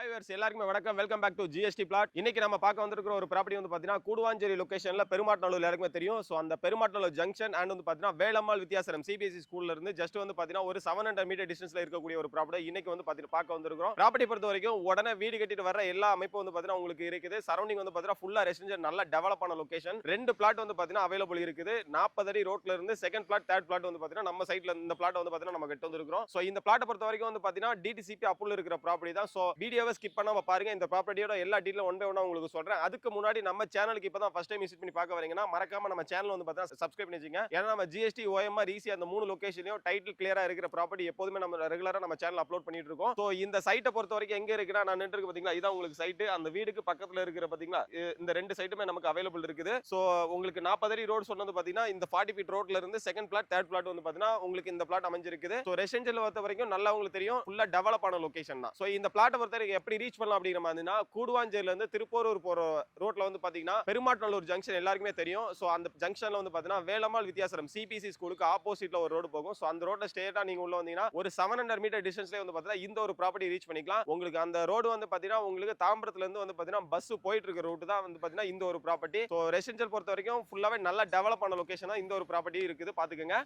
Hi viewers எல்லாருக்குமே வணக்கம். Welcome back to GST plot இன்னைக்கு நம்ம பார்க்க வந்திருக்கிற ஒரு ப்ராப்பர்ட்டி வந்து பார்த்தீங்கன்னா கூடுவாஞ்சேரி லொக்கேஷனில் பெருமாட்டநல்லூர் எல்லாருக்குமே தெரியும். ஸோ அந்த பெருமாட்டநல்லூர் ஜங்ஷன் அண்ட் வந்து பார்த்தீங்கன்னா வேலம்மாள் வித்தியாசரம் சிபிஎஸ்சி ஸ்கூல்ல இருந்து ஜஸ்ட் வந்து பார்த்தீங்கன்னா ஒரு செவன் ஹண்ட்ரட் மீட்டர் டிஸ்டன்ஸ்ல இருக்கக்கூடிய ஒரு ப்ராப்பர்ட்டி இன்னைக்கு வந்து பார்த்தீங்கன்னா பார்க்க வந்திருக்கிறோம். ப்ராப்பர்ட்டி பொறுத்த வரைக்கும் உடனே வீடு கட்டிட்டு வர எல்லா அமைப்பு வந்து பார்த்தீங்கன்னா உங்களுக்கு இருக்குது. சரௌண்டிங் வந்து பார்த்தீங்கன்னா ஃபுல்லா ரெசிடென்ஷியல் நல்லா டெவலப் ஆன லொகேஷன் ரெண்டு பிளாட் வந்து பார்த்தீங்கன்னா அவைலபிள் இருக்குது. நாற்பது அடி ரோட்ல இருந்து செகண்ட் பிளாட் தேர்ட் பிளாட் வந்து பார்த்தீங்கன்னா நம்ம சைட்ல இந்த பிளாட் வந்து பார்த்தீங்கன்னா நம்ம கட்டு வந்திருக்கிறோம். ஸோ இந்த பிளாட்டை பொறுத்த வரைக்கும் வந்து பார்த்தீங்கன்னா டிடிசிபி அப்புள் இருக்கிற ப்ராப்பர்ட்டி தான். ஸோ வீடியோவை ஸ்கிப் பண்ணாமல் பாருங்க. இந்த ப்ராப்பர்ட்டியோட எல்லா டீட்டெயிலும் ஒன் பை ஒன்னா உங்களுக்கு சொல்கிறேன் அதுக்கு முன்னாடி நம்ம சேனலுக்கு இப்போ தான் ஃபஸ்ட் டைம் விசிட் பண்ணி பார்க்க வரீங்கன்னா மறக்காம நம்ம சேனல் வந்து பார்த்தீங்கன்னா சப்ஸ்கிரைப் பண்ணி வச்சுங்க ஏன்னா நம்ம ஜிஎஸ்டி ஓஎம்ஆர் ஈஸி அந்த மூணு லொக்கேஷனையும் டைட்டில் கிளியராக இருக்கிற ப்ராப்பர்ட்டி எப்போதுமே நம்ம ரெகுலராக நம்ம சேனல் அப்லோட் பண்ணிட்டு இருக்கோம். ஸோ இந்த சைட்டை பொறுத்த வரைக்கும் எங்கே இருக்குன்னா நான் நின்று பார்த்தீங்களா இதான் உங்களுக்கு சைட்டு அந்த வீடுக்கு பக்கத்தில் இருக்கிற பார்த்தீங்களா இந்த ரெண்டு சைட்டுமே நமக்கு அவைலபிள் இருக்குது. ஸோ உங்களுக்கு நாற்பது அடி ரோடு சொன்னது பார்த்தீங்கன்னா இந்த ஃபார்ட்டி ஃபீட் ரோட்ல இருந்து செகண்ட் பிளாட் தேர்ட் பிளாட் வந்து பார்த்தீங்கன்னா உங்களுக்கு இந்த பிளாட் அமைஞ்சிருக்குது. ஸோ ரெசிடென்ஷியல் பொறுத்த வரைக்கும் நல்லா உங்களுக்கு தெரியும். ஃபுல்லாக டெவலப் ஆன லொகேஷன் தான். ஸோ இந்த பிளாட்டை பொறுத்த வரைக்கும் எப்படி ரீச் பண்ணலாம் அப்படிங்கிற மாதிரினா கூடுவாஞ்சேரிலேருந்து திருப்போரூர் போகிற ரோட்டில் வந்து பார்த்தீங்கன்னா பெருமாட்டநல்லூர் ஜங்ஷன் எல்லாருக்குமே தெரியும். ஸோ அந்த ஜங்ஷனில் வந்து பார்த்தீங்கன்னா வேலம்மாள் வித்தியாசரம் சிபிசி ஸ்கூலுக்கு ஆப்போசிட்டில் ஒரு ரோடு போகும். ஸோ அந்த ரோட்டில் ஸ்டேட்டாக நீங்கள் உள்ள வந்தீங்கன்னா ஒரு செவன் ஹண்ட்ரட் மீட்டர் டிஸ்டன்ஸ்லேயே வந்து பார்த்தீங்கன்னா இந்த ஒரு ப்ராப்பர்ட்டி ரீச் பண்ணிக்கலாம். உங்களுக்கு அந்த ரோடு வந்து பார்த்தீங்கன்னா உங்களுக்கு தாம்பரத்துலேருந்து வந்து பார்த்தீங்கன்னா பஸ் போயிட்டு இருக்க ரூட் தான் வந்து பார்த்தீங்கன்னா இந்த ஒரு ப்ராப்பர்ட்டி ஸோ ரெசிடென்ஷியல் பொறுத்த வரைக்கும் ஃபுல்லாகவே நல்லா டெவலப் ஆன லொக்கேஷன் தான் இந்த ஒரு ப்ராப்பர்ட்டி இருக்குது. பார்த்துக்கோங்க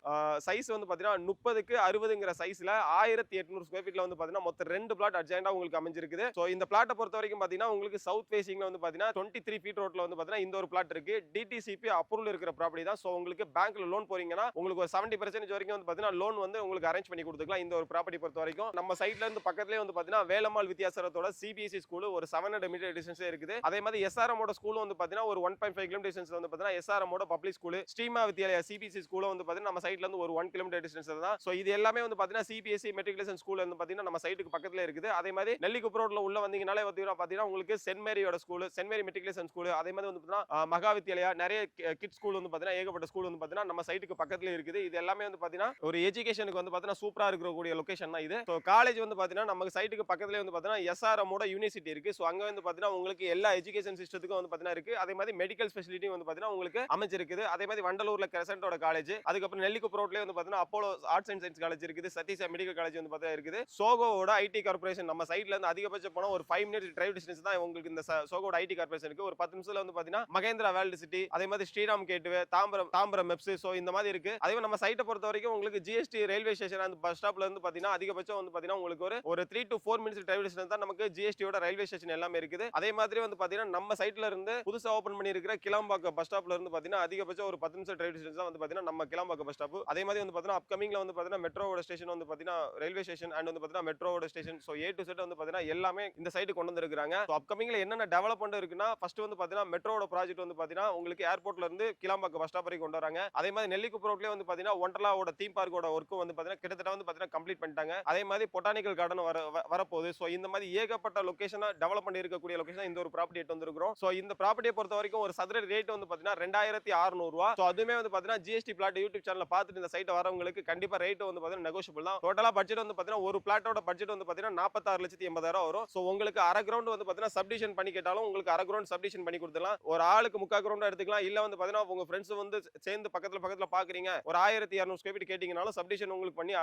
சைஸ் வந்து பார்த்தீங்கன்னா முப்பதுக்கு அறுபதுங்கிற சைஸில் ஆயிரத்தி எட்நூறு ஸ்கொயர் ஃபீட்டில் வந்து பார்த்தீங்கன்னா மொத்தம் ரெண்டு பிளாட் அர்ஜென்ட்டாக உங்களுக்கு அமைஞ்சிருக்குது. ஸோ இந்த பிளாட்டை பொறுத்த வரைக்கும் பாத்தீங்கன்னா உங்களுக்கு சவுத் ஃபேசிங்ல வந்து பாத்தீங்கன்னா டுவெண்ட்டி த்ரீ ஃபீட் ரோட்ல வந்து பாத்தீங்கன்னா இந்த ஒரு பிளாட் இருக்கு. டிடிசிபி அப்ரூவல் இருக்கிற ப்ராப்பர்ட்டி தான். ஸோ உங்களுக்கு பேங்க்ல லோன் போறீங்கன்னா உங்களுக்கு ஒரு செவன்டி பர்சன்டேஜ் வரைக்கும் வந்து பார்த்தீங்கன்னா லோன் வந்து உங்களுக்கு அரேஞ்ச் பண்ணி கொடுத்துக்கலாம் இந்த ஒரு ப்ராப்பர்ட்டி பொறுத்த வரைக்கும் நம்ம சைட்ல இருந்து பக்கத்துலேயே வந்து பாத்தீங்கன்னா வேலம்மாள் வித்தியாசத்தோட சிபிஎஸ்சி ஸ்கூல் ஒரு செவன் ஹண்ட்ரட் மீட்டர் டிஸ்டன்ஸ் இருக்குது. அதே மாதிரி எஸ்ஆர்எம் ஸ்கூல் வந்து பாத்தீங்கன்னா ஒரு one point five kilometre distance வந்து பாத்தீங்கன்னா SRM public school Shrima Vidyalaya CBSE ஸ்கூலும் வந்து பார்த்தீங்கன்னா நம்ம சைட்ல இருந்து ஒரு ஒன் கிலோமீட்டர் டிஸ்டன்ஸ் தான். ஸோ இது எல்லாமே வந்து பாத்தீங்கன்னா சிபிஎஸ்சி மெட்ரிகுலேஷன் ஸ்கூல் வந்து பாத்தீங்கன்னா நம்ம சைட்டுக்கு பக்கத்துல இருக்குது. அதே மாதிரி நெல்லிக்குப்ப ரோட்ல உள்ள வந்தீங்கனாலே பாத்தீங்கன்னா பாத்தீங்கன்னா உங்களுக்கு saint மேரியோட school saint Mary matriculation school அதே மாதிரி வந்து பாத்தீங்கன்னா மகா வித்யாலயா நிறைய கிட் ஸ்கூல் வந்து பாத்தீங்கன்னா ஏகப்பட்ட ஸ்கூல் வந்து பாத்தீங்கன்னா நம்ம சைட்டுக்கு பக்கத்துல இருக்குது இது எல்லாமே வந்து பாத்தீங்கன்னா ஒரு எஜுகேஷனுக்கு வந்து பாத்தீங்கன்னா சூப்பரா இருக்கக்கூடிய லொகேஷன் தான் இது ஸோ காலேஜ் வந்து பாத்தீங்கன்னா நமக்கு சைட்டுக்கு பக்கத்துல வந்து பாத்தீங்கன்னா எஸ்ஆர்எம்மோட யூனிவர்சிட்டி இருக்கு ஸோ அங்க வந்து பாத்தீங்கன்னா உங்களுக்கு எல்லா எஜுகேஷன் சிஸ்டத்துக்கும் வந்து பாத்தீங்கன்னா இருக்கு அதே மாதிரி மெடிக்கல் ஃபெசிலிட்டி வந்து பாத்தீங்கன்னா உங்களுக்கு அமைச்சிருக்குது அதே மாதிரி வண்டலூர்ல கிரசண்டோட காலேஜ் அதுக்கப்புறம் நெல்லிக்குப்ப ரோட்லேயே வந்து பாத்தீங்கன்னா Apollo arts and science college இருக்குது சதீஷா மெடிக்கல் காலேஜ் வந்து பாத்தீங்கன்னா இருக்குது சோகோவோட ஐடி கார்பரேஷன் நம்ம சைட்ல இருந்து அதிகபட்சம் போனா ஒரு ஃபைவ் மினிட்ஸ் டிரைவ் டிஸ்டன்ஸ் தான் உங்களுக்கு இந்த சோகோட ஐடி கார்பரேஷனுக்கு ஒரு பத்து நிமிஷத்துல வந்து பாத்தீங்கன்னா மகேந்திரா வேல்டு சிட்டி அதே மாதிரி ஸ்ரீராம் கேட்டு தாம்பரம் தாம்பரம் மெப்ஸ் ஸோ இந்த மாதிரி இருக்கு. அதே மாதிரி நம்ம சைட்டை பொறுத்த வரைக்கும் உங்களுக்கு ஜிஎஸ்டி ரயில்வே ஸ்டேஷன் அந்த பஸ் ஸ்டாப்ல இருந்து பாத்தீங்கன்னா அதிகபட்சம் வந்து பாத்தீங்கன்னா உங்களுக்கு ஒரு ஒரு three to four minutes drive distance தான் நமக்கு ஜிஎஸ்டியோட ரயில்வே ஸ்டேஷன் எல்லாமே இருக்குது. அதே மாதிரி வந்து பாத்தீங்கன்னா நம்ம சைட்ல இருந்து புதுசா ஓபன் பண்ணிருக்கிற கிளம்பாக்க கிளம்பாக்கம் பஸ் ஸ்டாப்ல இருந்து பாத்தீங்கன்னா அதிகபட்சம் ஒரு பத்து நிமிஷம் டிரைவ் டிஸ்டன்ஸ் தான் வந்து பாத்தீங்கன்னா நம்ம கிளம்பாக்கம் பஸ் ஸ்டாப் அதே மாதிரி வந்து பாத்தீங்கன்னா அப்கமிங்ல வந்து பாத்தீங்கன்னா மெட்ரோவோட ஸ்டேஷன் வந்து பாத்தீங்கன்னா ரயில்வே ஸ்டேஷன் அண்ட் வந்து பாத்தீங்கன்னா மெட்ரோவோட station so A to Z வந்து பாத்தீங்கன்னா எல்லாமே இந்த சைடு கொண்டு வந்திருக்காங்க ஸோ அப்கமிங்ல என்னென்ன டெவலப்மெண்ட் இருக்குன்னா ஃபர்ஸ்ட் வந்து பார்த்தீங்கன்னா மெட்ரோட ப்ராஜெக்ட் வந்து பார்த்தீங்கன்னா உங்களுக்கு ஏர்போர்ட்ல இருந்து கிளம்பாக்கம் பஸ் ஸ்டாப் வரைக்கும் கொண்டு வராங்க அதே மாதிரி நெல்லிக்குப்ப ரோட்லயே வந்து பாத்தீங்கன்னா ஒண்டர்லாவோட தீம் பார்க்கோட ஒர்க்கும் வந்து பார்த்தீங்கன்னா கிட்டத்தட்ட வந்து பார்த்தீங்கன்னா கம்ப்ளீட் பண்ணிட்டாங்க அதே மாதிரி பொட்டானிக்கல் கார்டன் வர வரப்போகுது ஸோ இந்த மாதிரி ஏகப்பட்ட லொகேஷனா டெவலப்மெண்ட் பண்ணி இருக்கக்கூடிய லொகேஷன் இந்த ஒரு ப்ராப்பர்ட்டி எடுத்து வந்திருக்கிறோம் ஸோ இந்த ப்ராப்பர்ட்டியை பொறுத்த வரைக்கும் ஒரு சதுர ரேட் வந்து பாத்தீங்கன்னா ரெண்டாயிரத்தி அறுநூறுவா ஸோ அதுவுமே வந்து பார்த்தீங்கன்னா ஜிஎஸ்டி பிளாட் யூடியூப் சேனல் பார்த்துட்டு இந்த சைட் வரவங்களுக்கு கண்டிப்பா ரேட் வந்து பார்த்தீங்கன்னா நெகோஷியபிள் தான் டோட்டலா பட்ஜெட் வந்து பார்த்தீங்கன்னா ஒரு பிளாட்டோட பட்ஜெட் வந்து பார்த்தீங்கன்னா நாற்பத்தாறு லட்சத்தி எண்பதாயிரம் வரும். ஸோ உங்களுக்கு அரை கிரவுண்ட் வந்து பார்த்தீங்கன்னா சப்டிஷன் பண்ணி கேட்டாலும் உங்களுக்கு அரை கிரவுண்ட் சப்டிஷன் பண்ணி கொடுத்துலாம் ஒரு ஆளுக்கு முக்கா கிரௌண்ட் எடுத்துக்கலாம். இல்லை வந்து பார்த்தீங்கன்னா உங்க ஃப்ரெண்ட்ஸ் வந்து சேர்ந்து பக்கத்தில் பக்கத்தில் பார்க்குறீங்க ஒரு ஆயிரத்தி இரநூறு ஸ்கொயர் ஃபீட் கேட்டிங்கனாலும் சப்டிஷன் உங்களுக்கு பண்ணி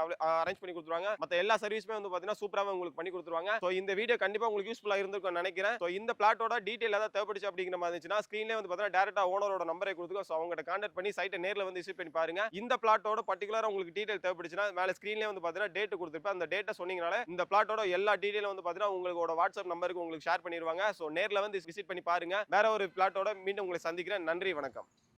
அரேஞ்ச் பண்ணி கொடுத்துருவாங்க. மற்ற எல்லா சர்வீஸுமே வந்து பார்த்தீங்கன்னா சூப்பராக உங்களுக்கு பண்ணி கொடுத்துருவாங்க. ஸோ இந்த வீடியோ கண்டிப்பாக உங்களுக்கு யூஸ்ஃபுல்லாக இருந்திருக்கும் நினைக்கிறேன். ஸோ இந்த பிளாட்டோட டீட்டெயில் ஏதாவது தேவைப்படுச்சு அப்படிங்கிற மாதிரி இருந்துச்சுன்னா ஸ்க்ரீன்லேயே வந்து பார்த்தீங்கன்னா டேரெக்டாக ஓனரோட நம்பரை கொடுத்து ஸோ அவங்க கான்டாக்ட் பண்ணி சைட்டை நேரில் வந்து விசிட் பண்ணி பாருங்க. இந்த பிளாட்டோட பர்டிகுலரா உங்களுக்கு டீட்டெயில் தேவைப்படுச்சுன்னா மேலே ஸ்க்ரீன்லேயே வந்து பார்த்தீங்கன்னா டேட் கொடுத்துருப்பேன். அந்த டேட்டை சொன்னீங்கனால இந்த பிளாட்டோட எல்லா டீட்டெயிலும் வந்து பாத்தீங்கன்னா உங்களோட வாட்ஸ்அப் நம்பருக்கு உங்களுக்கு ஷேர் பண்ணிடுவாங்க ஸோ நேர்ல வந்து விசிட் பண்ணி பாருங்க. வேற ஒரு பிளாட்டோட மீண்டும் உங்களை சந்திக்கிறேன். நன்றி வணக்கம்.